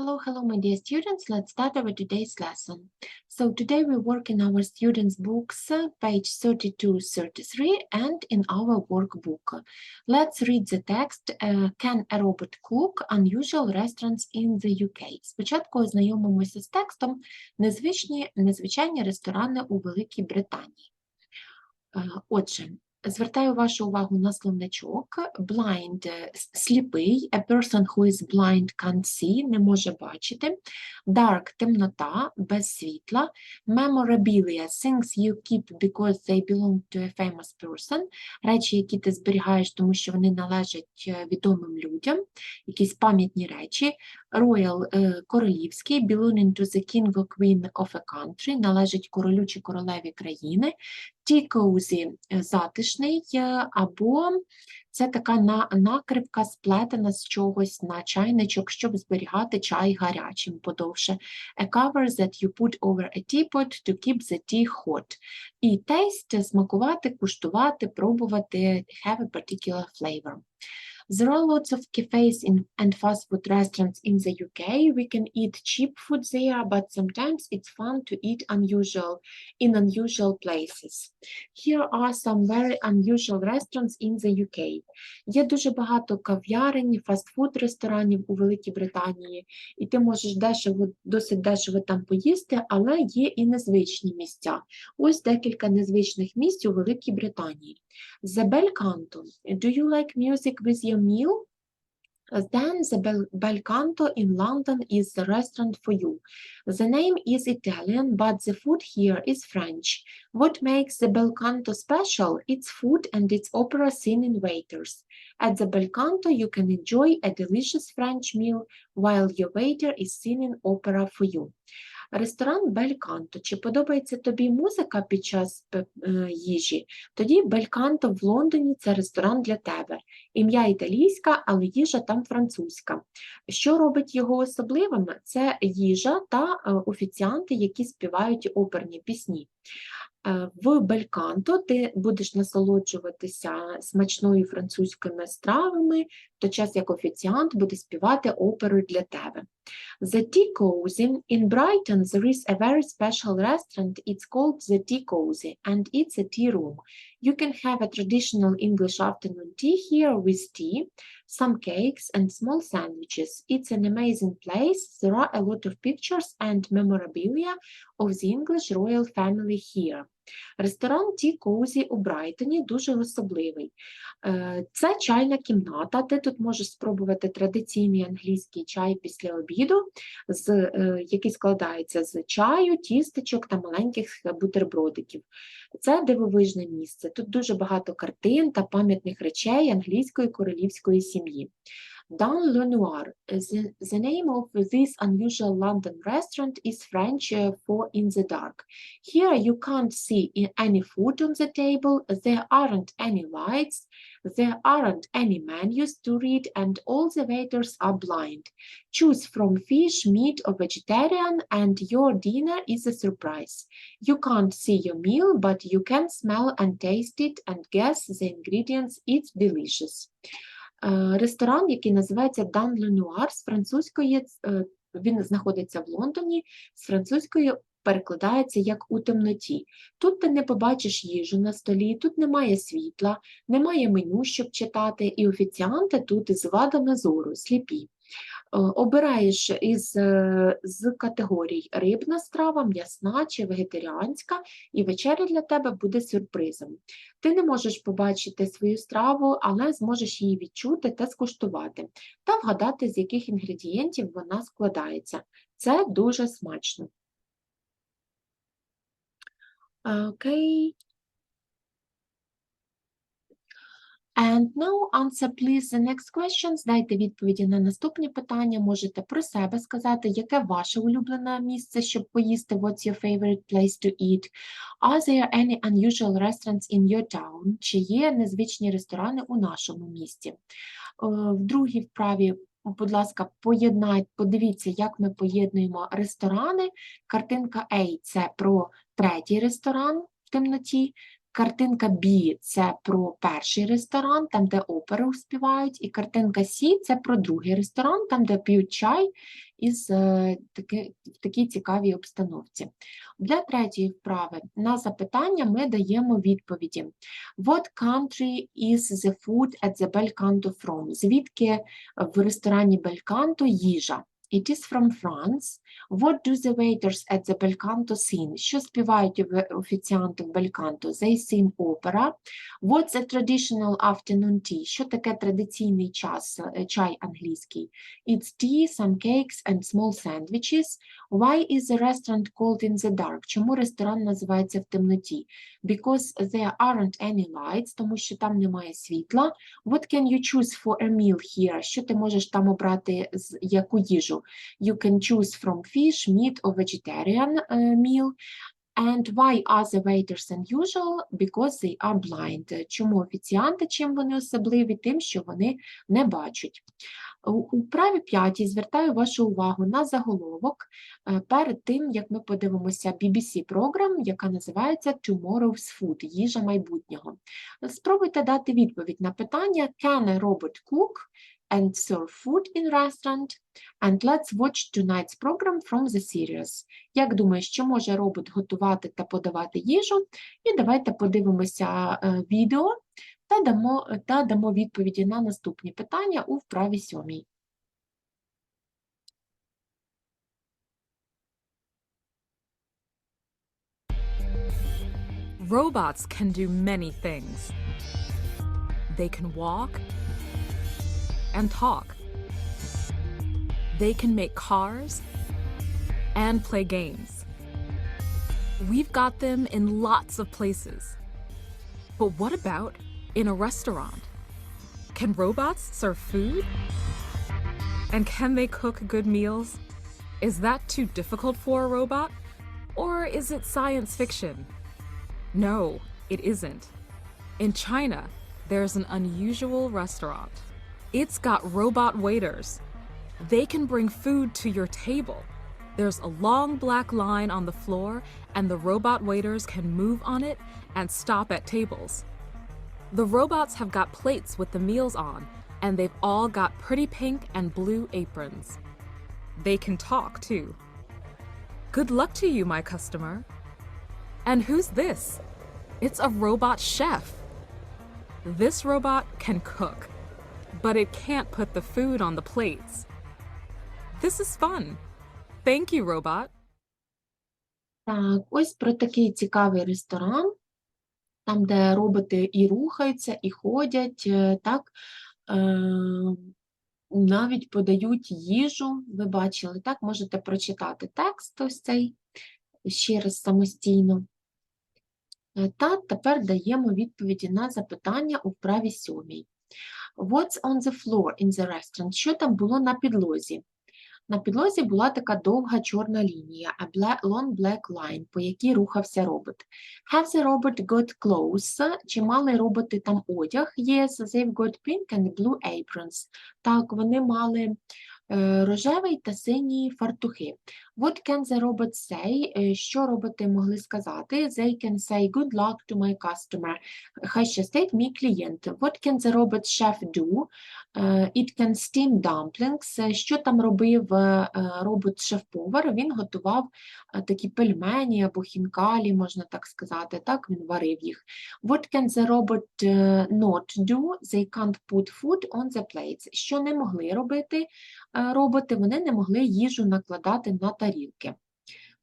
Hello, hello, my dear students. Let's start our today's lesson. So today we work in our students' books, uh, page 32, 33, and in our workbook. Let's read the text. uh, Can a robot cook? Unusual restaurants in the UK. Спочатку ознайомимося з текстом незвичні, незвичайні ресторани у Великій Британії. Е, Отже, звертаю вашу увагу на словничок. Blind сліпий, a person who is blind can't see, не може бачити. Dark – темнота, без світла. Memorabilia – things you keep because they belong to a famous person. Речі, які ти зберігаєш, тому що вони належать е, відомим людям. Якісь пам'ятні речі. Royal е, – королівський, belonging to the king or queen of a country, належить королю чи королеві країни. Tea cozy – затишний, е, або це така на, накривка сплетена з чогось на чайничок, щоб зберігати чай гарячим подовше. A cover that you put over a teapot to keep the tea hot. І taste – смакувати, куштувати, пробувати, have a particular flavor. There are lots of cafes in, and fast food restaurants in the UK. We can eat cheap food there, but sometimes it's fun to eat unusual in unusual places. Here are some very unusual restaurants in the UK. Є дуже багато кав'ярень, фастфуд ресторанів у Великій Британії, і ти можеш дешево, досить дешево там поїсти, але є і незвичні місця. Ось декілька незвичних місць у Великій Британії. The Bel Canto. Do you like music with your meal? Э, then the Bel, Bel Canto in London is the restaurant for you. The name is Italian, but the food here is French. What makes the Bel Canto special? Its food and its opera singing waiters. At the Bel Canto, you can enjoy a delicious French meal while your waiter is singing opera for you. Ресторан Бельканто. Чи подобається тобі музика під час е, їжі? Тоді Бельканто в Лондоні це ресторан для тебе. Ім'я італійська, але їжа там французька. Що робить його особливими? Це їжа та е, офіціанти, які співають оперні пісні. Е, В Бельканто ти будеш насолоджуватися смачною французькими стравами, в той час як офіціант буде співати оперу для тебе. The Tea Cozy. In Brighton, there is a very special restaurant. It's called the Tea Cozy, and it's a tea room. You can have a traditional English afternoon tea here with tea, some cakes, and small sandwiches. It's an amazing place. There are a lot of pictures and memorabilia of the English royal family here. Ресторан Tea Cozy у Брайтоні дуже особливий. Е, Це чайна кімната. Ти тут можеш спробувати традиційний англійський чай після обіду, е, який складається з чаю, тістечок та маленьких бутербродиків. Це дивовижне місце. Тут дуже багато картин та пам'ятних речей англійської королівської сім'ї. Dans le Noir. The, the name of this unusual London restaurant is French uh, for in the dark. Here you can't see any food on the table, there aren't any lights, there aren't any menus to read, and all the waiters are blind. Choose from fish, meat, or vegetarian, and your dinner is a surprise. You can't see your meal, but you can smell and taste it and guess the ingredients. It's delicious. Е, Ресторан, який називається Дан Ленуар з французької, е, він знаходиться в Лондоні, з французької перекладається як у темноті. Тут ти не побачиш їжу на столі, тут немає світла, немає меню, щоб читати, і офіціанти тут із вадами зору, сліпі. Е, Обираєш із е, з категорій рибна страва, м'ясна чи вегетаріанська, і вечеря для тебе буде сюрпризом. Ти не можеш побачити свою страву, але зможеш її відчути та скуштувати, та вгадати, з яких інгредієнтів вона складається. Це дуже смачно. Окей. And now answer please the next questions. Дайте відповіді на наступні питання. Можете про себе сказати, яке ваше улюблене місце, щоб поїсти. What's your favorite place to eat? Are there any unusual restaurants in your town? Чи є незвичні ресторани у нашому місті? Е, В другій вправі, будь ласка, поєднайте, подивіться, як ми поєднуємо ресторани. Картинка A – це про третій ресторан в темноті. Картинка B – це про перший ресторан, там, де оперу співають, і картинка C – це про другий ресторан, там, де п'ють чай із е, таки, в такій цікавій обстановці. Для третьої вправи на запитання ми даємо відповіді. What country is the food at the Belcanto from? Звідки в ресторані Бельканто їжа? It is from France. What do the waiters at the Belcanto sing? Що співають офіціанти в Бельканто? They sing opera. What's a traditional afternoon tea? Що таке традиційний час, е, чай англійський? It's tea, some cakes and small sandwiches. Why is the restaurant called in the dark? Чому ресторан називається в темноті? Because there aren't any lights, тому що там немає світла. What can you choose for a meal here? Що ти можеш там обрати яку їжу? You can choose from fish, meat or vegetarian uh, meal. And why are the waiters unusual? Because they are blind. Чому офіціанти, чим вони особливі? Тим, що вони не бачать. У вправі п'ятій звертаю вашу увагу на заголовок е, перед тим, як ми подивимося BBC програм, яка називається Tomorrow's Food – їжа майбутнього. Спробуйте дати відповідь на питання Can a robot cook and serve food in restaurant? And let's watch tonight's program from the series. Як думаєш, що може робот готувати та подавати їжу? І давайте подивимося е, відео та дамо, та дамо відповіді на наступні питання у вправі сьомій. Robots can do many things. They can walk and talk. They can make cars and play games. We've got them in lots of places. But what about in a restaurant? Can robots serve food? And can they cook good meals? Is that too difficult for a robot? Or is it science fiction? No, it isn't. In China, there's an unusual restaurant. It's got robot waiters. They can bring food to your table. There's a long black line on the floor, and the robot waiters can move on it and stop at tables. The robots have got plates with the meals on, and they've all got pretty pink and blue aprons. They can talk, too. Good luck to you, my customer. And who's this? It's a robot chef. This robot can cook, but it can't put the food on the plates. This is fun. Thank you, robot. Так, ось про такий цікавий ресторан, там, де роботи і рухаються, і ходять, е, так, е, навіть подають їжу, ви бачили, так, можете прочитати текст ось цей ще раз самостійно. Е, Та тепер даємо відповіді на запитання у вправі сьомій. What's on the floor in the restaurant? Що там було на підлозі? На підлозі була така довга чорна лінія, a long black line, по якій рухався робот. Have the robot got clothes? Чи мали роботи там одяг? Yes, they've got pink and blue aprons. Так, вони мали е, рожевий та синій фартухи. What can the robot say? Е, Що роботи могли сказати? They can say good luck to my customer. Хай щастить мій клієнт. What can the robot chef do? Е, It can steam dumplings. Е, Що там робив е, робот-шеф-повар? Він готував е, такі пельмені або хінкалі, можна так сказати. Так, він варив їх. What can the robot е, not do? They can't put food on the plates. Що не могли робити е, роботи? Вони не могли їжу накладати на тарілки.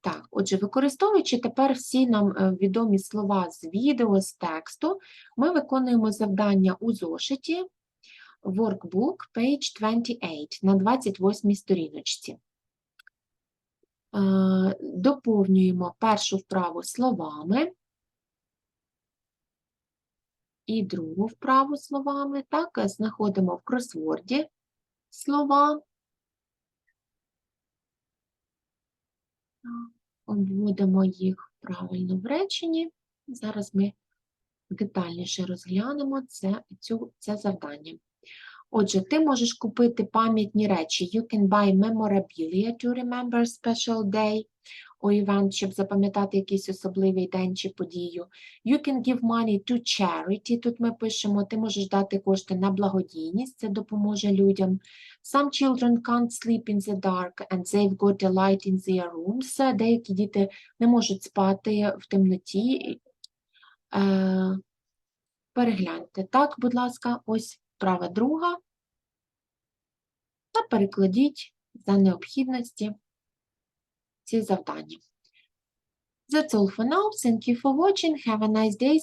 Так, отже, використовуючи тепер всі нам е, відомі слова з відео, з тексту, ми виконуємо завдання у зошиті Workbook, page 28, на 28 сторіночці. Е, Доповнюємо першу вправу словами і другу вправу словами. Так, е, знаходимо в кросворді слова. Обводимо їх правильно в реченні. Зараз ми детальніше розглянемо це, цю, це завдання. Отже, ти можеш купити пам'ятні речі. You can buy memorabilia to remember special day. or event, щоб запам'ятати якийсь особливий день чи подію. You can give money to charity. Тут ми пишемо, ти можеш дати кошти на благодійність, це допоможе людям. Some children can't sleep in the dark and they've got a light in their rooms. Деякі діти не можуть спати в темноті. Е, перегляньте. Так, будь ласка, ось права друга. Та перекладіть за необхідності ці завдання. That's all for now. Thank you for watching. Have a nice day.